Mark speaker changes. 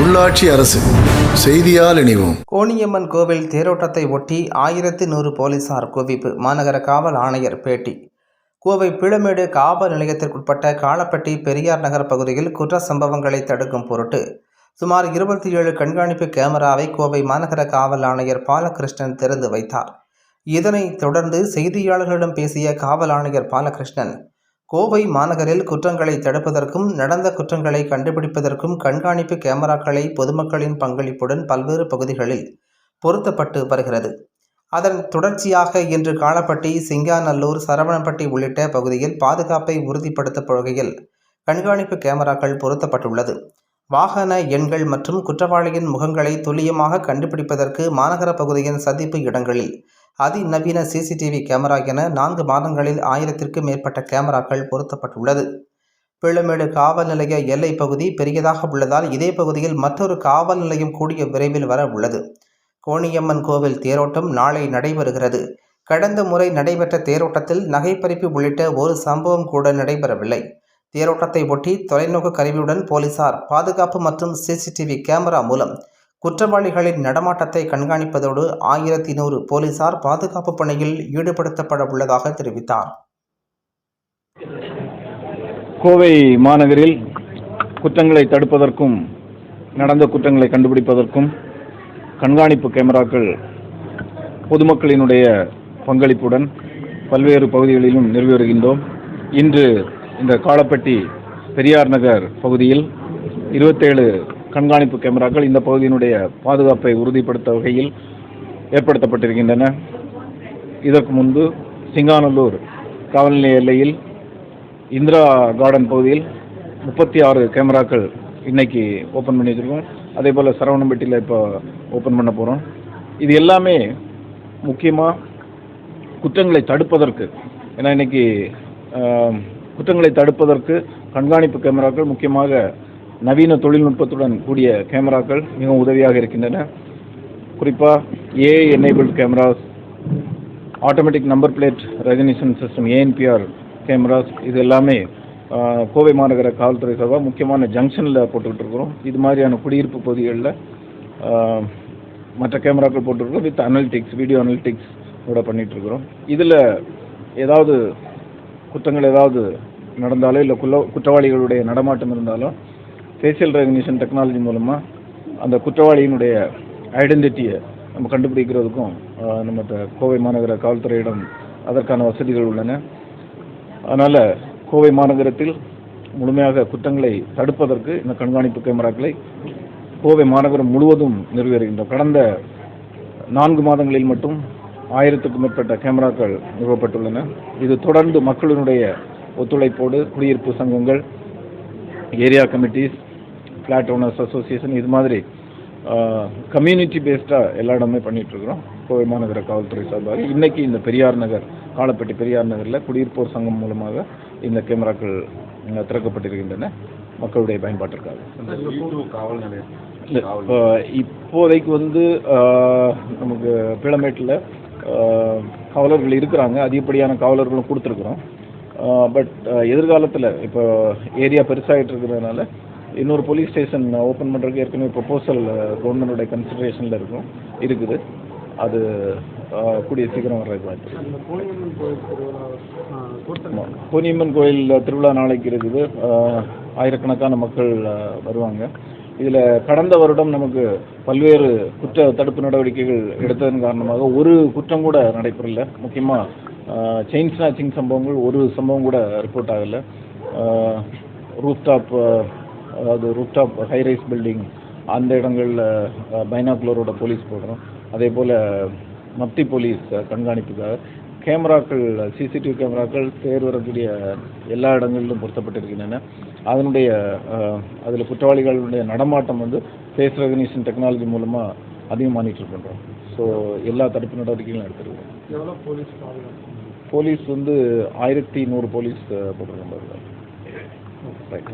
Speaker 1: உள்ளாட்சி அரசு செய்தியால் இணைவோம்.
Speaker 2: கோணியம்மன் கோவில் தேரோட்டத்தை ஒட்டி ஆயிரத்தி நூறு போலீசார் குவிப்பு மாநகர காவல் ஆணையர் பேட்டி. கோவை பிளமேடு காவல் நிலையத்திற்குட்பட்ட காலப்பட்டி பெரியார் நகர் பகுதியில் குற்ற சம்பவங்களை தடுக்கும் பொருட்டு சுமார் இருபத்தி ஏழு கண்காணிப்பு கேமராவை கோவை மாநகர காவல் ஆணையர் பாலகிருஷ்ணன் திறந்து வைத்தார். இதனைத் தொடர்ந்து செய்தியாளர்களிடம் பேசிய காவல் ஆணையர் பாலகிருஷ்ணன் கோவை மாநகரில் குற்றங்களை தடுப்பதற்கும் நடந்த குற்றங்களை கண்டுபிடிப்பதற்கும் கண்காணிப்பு கேமராக்களை பொதுமக்களின் பங்களிப்புடன் பல்வேறு பகுதிகளில் பொருத்தப்பட்டு வருகிறது. அதன் தொடர்ச்சியாக இன்று காலப்பட்டி சிங்காநல்லூர் சரவணப்பட்டி உள்ளிட்ட பகுதியில் பாதுகாப்பை உறுதிப்படுத்தும் வகையில் கண்காணிப்பு கேமராக்கள் பொருத்தப்பட்டுள்ளது. வாகன எண்கள் மற்றும் குற்றவாளியின் முகங்களை துல்லியமாக கண்டுபிடிப்பதற்கு மாநகர பகுதியின் சந்திப்பு இடங்களில் அதிநவீன சிசிடிவி கேமரா என நான்கு மாதங்களில் ஆயிரத்திற்கும் மேற்பட்ட கேமராக்கள் பொருத்தப்பட்டுள்ளது. பிளமேடு காவல் நிலைய எல்லை பகுதி பெரியதாக உள்ளதால் இதே பகுதியில் மற்றொரு காவல் நிலையம் கூடிய விரைவில் வர உள்ளது. கோணியம்மன் கோவில் தேரோட்டம் நாளை நடைபெறுகிறது. கடந்த முறை நடைபெற்ற தேரோட்டத்தில் நகைப்பறிப்பு உள்ளிட்ட ஒரு சம்பவம் கூட நடைபெறவில்லை. தேரோட்டத்தை ஒட்டி தொலைநோக்கு கருவியுடன் போலீசார் பாதுகாப்பு மற்றும் சிசிடிவி கேமரா மூலம் குற்றவாளிகளின் நடமாட்டத்தை கண்காணிப்பதோடு ஆயிரத்தி நூறு போலீசார் பாதுகாப்பு பணியில் ஈடுபடுத்தப்பட உள்ளதாக தெரிவித்தார்.
Speaker 3: கோவை மாநகரில் குற்றங்களை தடுப்பதற்கும் நடந்த குற்றங்களை கண்டுபிடிப்பதற்கும் கண்காணிப்பு கேமராக்கள் பொதுமக்களினுடைய பங்களிப்புடன் பல்வேறு பகுதிகளிலும் நிறுவி வருகின்றோம். இன்று இந்த காலப்பட்டி பெரியார் நகர் பகுதியில் இருபத்தேழு கண்காணிப்பு கேமராக்கள் இந்த பகுதியினுடைய பாதுகாப்பை உறுதிப்படுத்த வகையில் ஏற்படுத்தப்பட்டிருக்கின்றன. இதற்கு முன்பு சிங்காநல்லூர் காவல்நிலைய எல்லையில் இந்திரா கார்டன் பகுதியில் முப்பத்தி ஆறு கேமராக்கள் இன்னைக்கு ஓப்பன் பண்ணி வச்சுருக்கோம். அதே போல் சரவணம்பட்டியில் இப்போ ஓப்பன் பண்ண போகிறோம் இது எல்லாமே முக்கியமாக குற்றங்களை தடுப்பதற்கு ஏன்னா இன்னைக்கு குற்றங்களை தடுப்பதற்கு கண்காணிப்பு கேமராக்கள் முக்கியமாக நவீன தொழில்நுட்பத்துடன் கூடிய கேமராக்கள் மிகவும் உதவியாக இருக்கின்றன. குறிப்பாக AI enabled cameras automatic number plate recognition system ANPR cameras இது எல்லாமே கோவை மாநகர காவல்துறை சார்பாக முக்கியமான ஜங்ஷனில் போட்டுக்கிட்டு இருக்கிறோம் இது மாதிரியான குடியிருப்பு பகுதிகளில் மற்ற கேமராக்கள் போட்டுருக்கோம் வித் அனலிட்டிக்ஸ் வீடியோ அனலிட்டிக்ஸ் கூட பண்ணிகிட்ருக்குறோம் இதில் ஏதாவது குற்றங்கள் ஏதாவது நடந்தாலோ இல்லை குல குற்றவாளிகளுடைய நடமாட்டம் இருந்தாலும் ஃபேஷியல் ரெகனிஷன் டெக்னாலஜி மூலமாக அந்த குற்றவாளியினுடைய ஐடென்டிட்டியை நம்ம கண்டுபிடிக்கிறதுக்கும் நம்ம த- கோவை மாநகர காவல்துறையிடம் அதற்கான வசதிகள் உள்ளன. அதனால் கோவை மாநகரத்தில் முழுமையாக குற்றங்களை தடுப்பதற்கு இந்த கண்காணிப்பு கேமராக்களை கோவை மாநகரம் முழுவதும் நிறுவி வருகின்றோம் கடந்த நான்கு மாதங்களில் மட்டும் ஆயிரத்துக்கும் மேற்பட்ட கேமராக்கள் நிறுவப்பட்டுள்ளன. இது தொடர்ந்து மக்களினுடைய ஒத்துழைப்போடு குடியிருப்பு சங்கங்கள் area committees flat owners association இது மாதிரி கம்யூனிட்டி பேஸ்டாக எல்லா இடமே பண்ணிட்டு இருக்கிறோம். கோவை மாநகர காவல்துறை சார்பாக. இன்னைக்கு இந்த பெரியார் நகர் காலப்பட்டி பெரியார் நகரில் குடியிருப்போர் சங்கம் மூலமாக இந்த கேமராக்கள் திறக்கப்பட்டிருக்கின்றன. மக்களுடைய பயன்பாட்டிற்காக. இப்போதைக்கு வந்து நமக்கு பிளமேட்டில் காவலர்கள் இருக்கிறாங்க. அதிகப்படியான காவலர்களும் கொடுத்துருக்குறோம். பட் எதிர்காலத்தில் இப்போ ஏரியா பெருசாகிட்டு இருக்கிறதுனால இன்னொரு போலீஸ் ஸ்டேஷன் ஓப்பன் பண்ணுறதுக்கு ஏற்கனவே ப்ரொப்போசல் கவர்மெண்டோட கன்சிடரேஷனில் இருக்கும். இருக்குது. அது கூடிய சீக்கிரம் வர்றதுக்கு வாய்ப்பு. பொன்னியம்மன் கோயில் திருவிழா நாளைக்கு இருக்குது. ஆயிரக்கணக்கான மக்கள் வருவாங்க. இதில் கடந்த வருடம் நமக்கு பல்வேறு குற்ற தடுப்பு நடவடிக்கைகள் எடுத்ததன் காரணமாக ஒரு குற்றம் கூட நடைபெறல. முக்கியமாக செயின் ஸ்நாச்சிங் சம்பவங்கள் ஒரு சம்பவம் கூட ரிப்போர்ட் ஆகலை. ரூஃப்டாப் அதாவது ரூஃப்டாப் ஹைரைஸ் பில்டிங் அந்த இடங்களில் பைனாக்குலரோட போலீஸ் போடுறோம் அதே போல் மப்டி போலீஸ் கண்காணிப்புக்காக. கேமராக்கள் சிசிடிவி கேமராக்கள் தேர் வரக்கூடிய எல்லா இடங்களிலும் பொருத்தப்பட்டிருக்கின்றன. அதனுடைய அதில் குற்றவாளிகளுடைய நடமாட்டம் வந்து ஃபேஸ் ரெகனிஷன் டெக்னாலஜி மூலமாக அதிகம் மானிட்டர் பண்ணுறோம் ஸோ எல்லா தடுப்பு நடவடிக்கைகளும் எடுத்துருக்கோம்.
Speaker 4: எவ்வளோ போலீஸ்
Speaker 3: போலீஸ் வந்து ஆயிரத்தி நூறு போலீஸ் போட்டிருக்கோம் ரைட்